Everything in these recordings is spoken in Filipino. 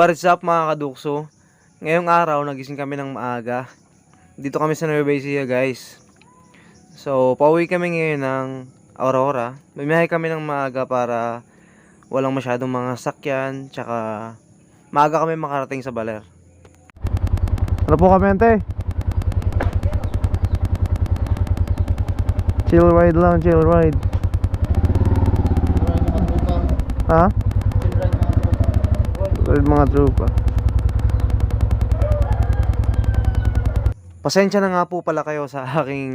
What is up mga kadukso? Ngayong araw, nagising kami ng maaga. Dito kami sa Nueva Ecija guys. So, pauwi kami ngayon ng Aurora. Bumiyahe kami ng maaga para walang masyadong mga sakyan. Tsaka, maaga kami makarating sa Baler. Ano po kami ante? Chill ride lang, chill ride. Ha? Tulad mga tropa. Pasensya na nga po pala kayo sa aking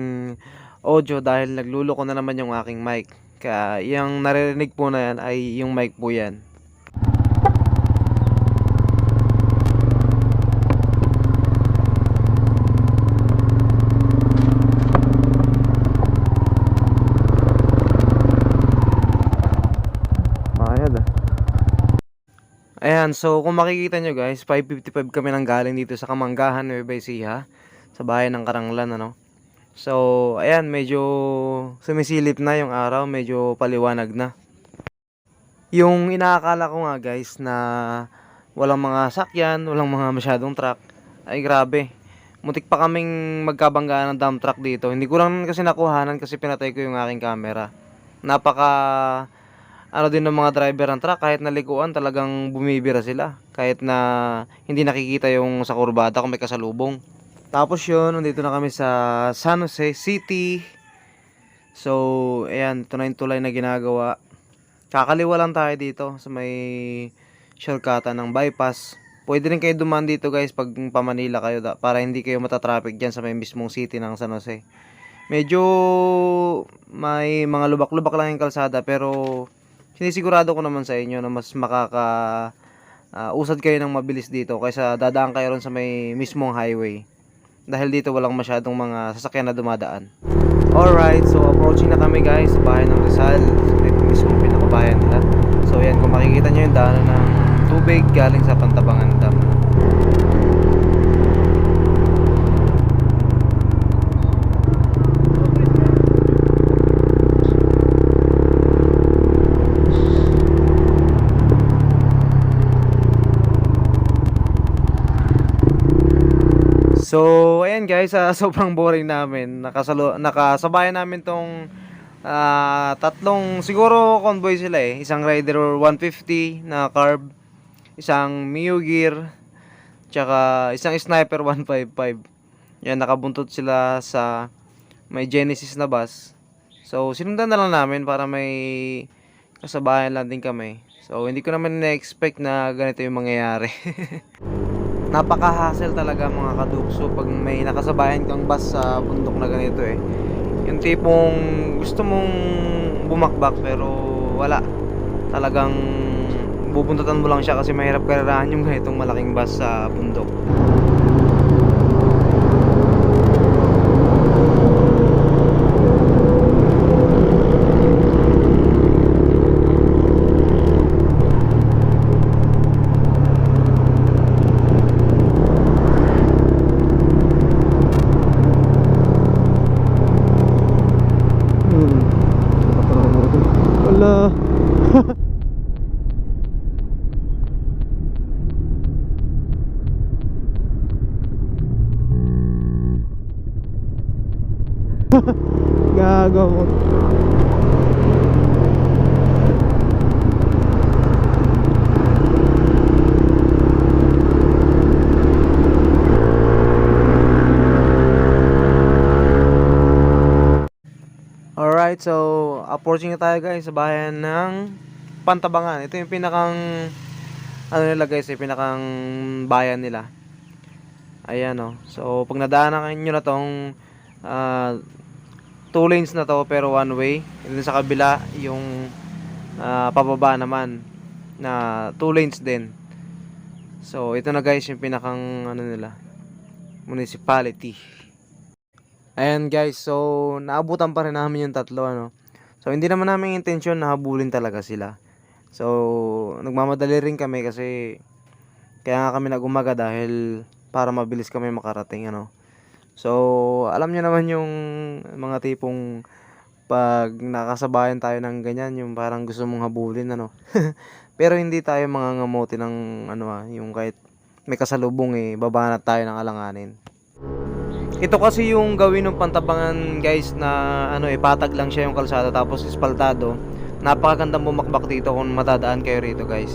audio dahil nagluloko na naman yung aking mic. Kaya yung naririnig po na yan ay yung mic po yan. Mayad ah. Ayan, so kung makikita nyo guys, 5.55 kami nang galing dito sa Kamanggahan, Nueva Ecija, sa bayan ng Karanglan, ano. So, ayan, medyo sumisilip na yung araw, medyo paliwanag na. Yung inaakala ko nga guys na walang mga sakyan, walang mga masyadong truck, ay grabe. Mutik pa kaming magkabanggaan ng dump truck dito. Hindi ko lang kasi nakuhanan kasi pinatay ko yung aking camera. Napaka ano din ng mga driver ng truck kahit nalikuan talagang bumibira sila. Kahit na hindi nakikita yung sa kurbada kung may kasalubong. Tapos yun nandito na kami sa San Jose City. So ayan ito na ginagawa. Kakaliwa lang tayo dito sa may shortcutan ng bypass. Pwede rin kayo dumaan dito guys pag pa Manila kayo para hindi kayo matatraffic dyan sa may mismong city ng San Jose. Medyo may mga lubak-lubak lang yung kalsada pero sinisigurado ko naman sa inyo na mas makaka ah, usad kayo ng mabilis dito kaysa dadaan kayo ron sa may mismong highway. Dahil dito walang masyadong mga sasakyan na dumadaan. Alright so approaching na kami guys sa bahay ng Rizal. Sa may mismong pinakabayan nila. So yan kung makikita nyo yung daanan ng tubig galing sa Pantabangan Dam So, ayan guys, ah, sobrang boring namin. Nakasalo, nakasabayan namin tong ah, tatlong, siguro convoy sila eh. Isang Rider 150 na carb, isang Mio Gear, tsaka isang Sniper 155. Yan, nakabuntot sila sa may Genesis na bus. So, sinundan na lang namin para may kasabayan lang din kami. So, hindi ko naman na-expect na ganito yung mangyayari. napaka-hassle talaga mga kadukso pag may nakasabayan kang bus sa bundok na ganito eh. Yung tipong gusto mong bumakbak pero wala. Talagang bubuntutan mo lang siya kasi mahirap karirahan yung ganitong malaking bus sa bundok. Wala. Gago mo. Alright, so approaching na tayo guys sa bayan ng Pantabangan. Ito yung pinakang ano nila guys, yung pinakang bayan nila. Ayan oh. So pag nadaanan nyo na tong ah, two lanes na to pero one way. Ito sa kabila yung ah, pababa naman na two lanes din. So ito na guys yung pinakang ano nila municipality. Ayan guys, so naabutan pa rin namin yung tatlo ano. So hindi naman namin intensyon na habulin talaga sila. So nagmamadali rin kami kasi kaya nga kami nagumaga dahil para mabilis kami makarating ano. So alam niyo naman yung mga tipong pag nakasabayan tayo ng ganyan, yung parang gusto mong habulin, ano. Pero hindi tayo mangangamote ng ano ah, yung kahit may kasalubong eh, babanat tayo ng alanganin. Ito kasi yung gawin ng pantabangan guys na ano eh, patag lang siya yung kalsada tapos espaltado. Napakagandang bumakbak dito kung matadaan kayo rito guys.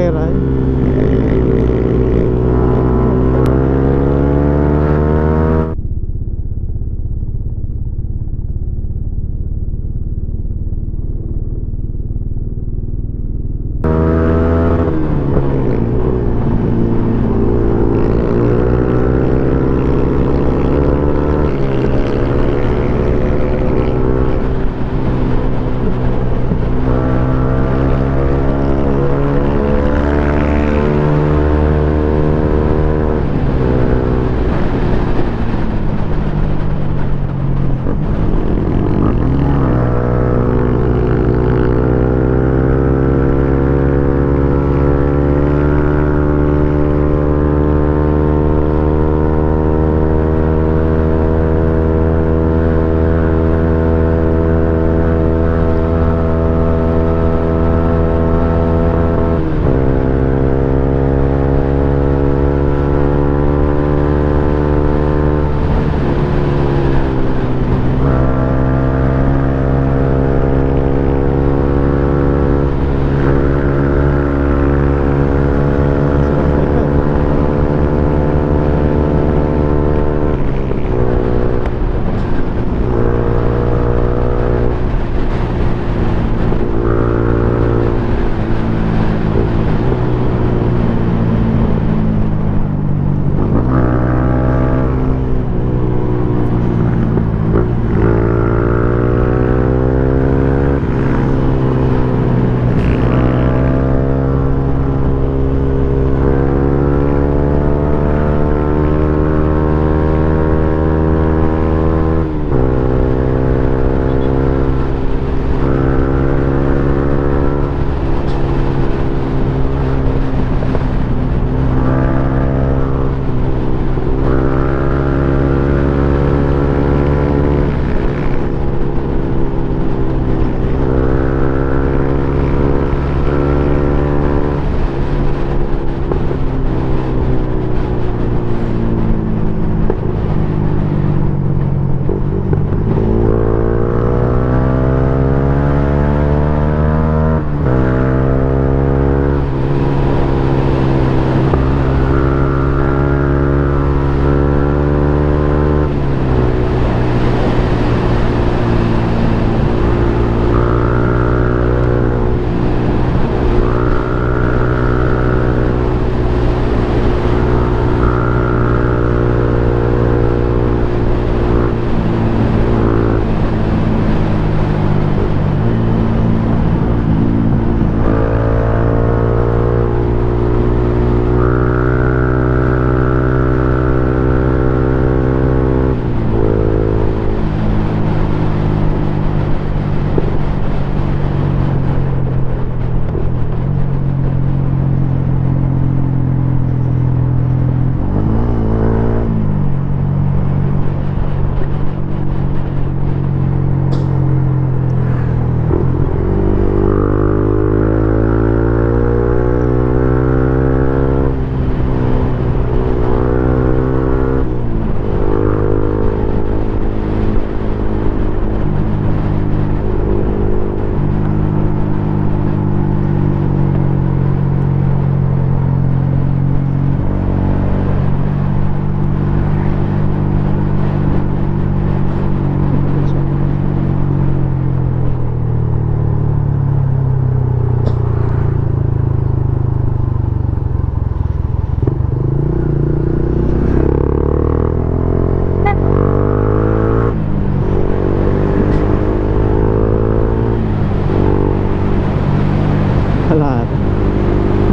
Nueva Ecija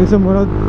yung sumunod.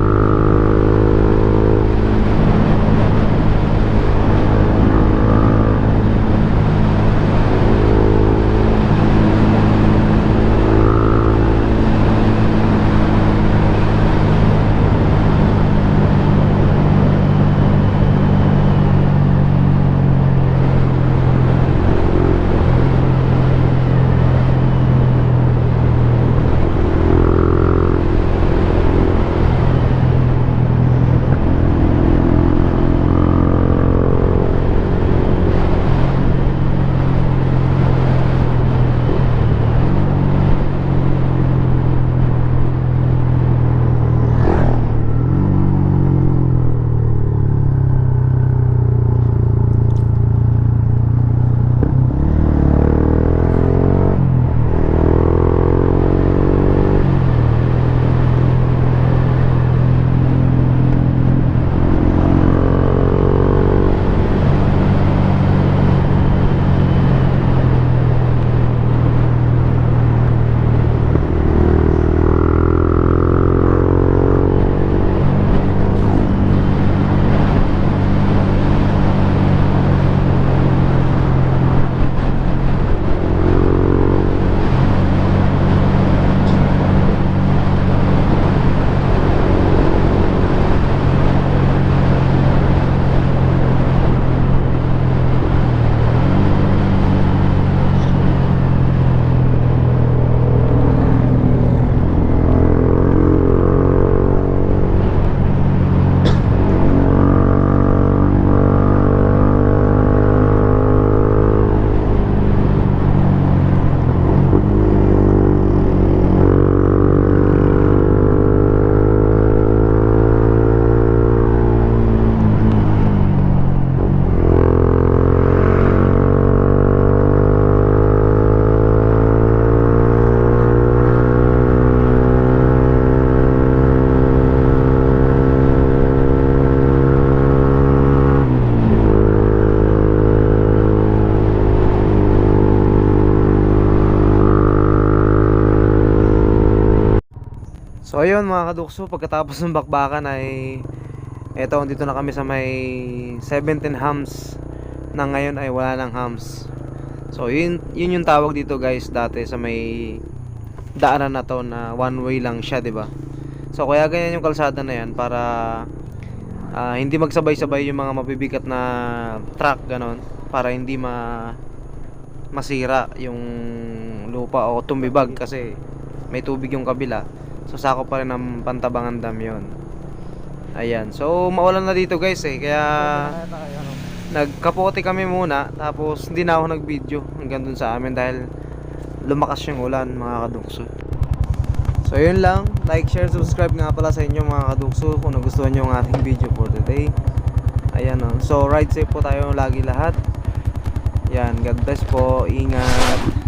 Ayun mga kadukso, pagkatapos ng bakbakan ay eto dito na kami sa may 17 hams na ngayon ay wala ng hams. So yun, yun yung tawag dito guys dati sa may daanan na to na one way lang siya, 'di ba? So kaya ganyan yung kalsada na yan para ah, hindi magsabay-sabay yung mga mabibigat na truck ganon para hindi ma masira yung lupa o tumibag kasi may tubig yung kabila. So sakop pa rin ng Pantabangan Dam yun. Ayan. So maulan na dito guys eh. Kaya nagkapote kami muna. Tapos hindi na ako nag-video hanggang dun sa amin dahil lumakas yung ulan mga kadukso. So yun lang. Like, share, subscribe nga pala sa inyo mga kadukso kung nagustuhan nyo ang ating video for today. Ayan o. So ride safe po tayo lagi lahat. Yan. God bless po. Ingat.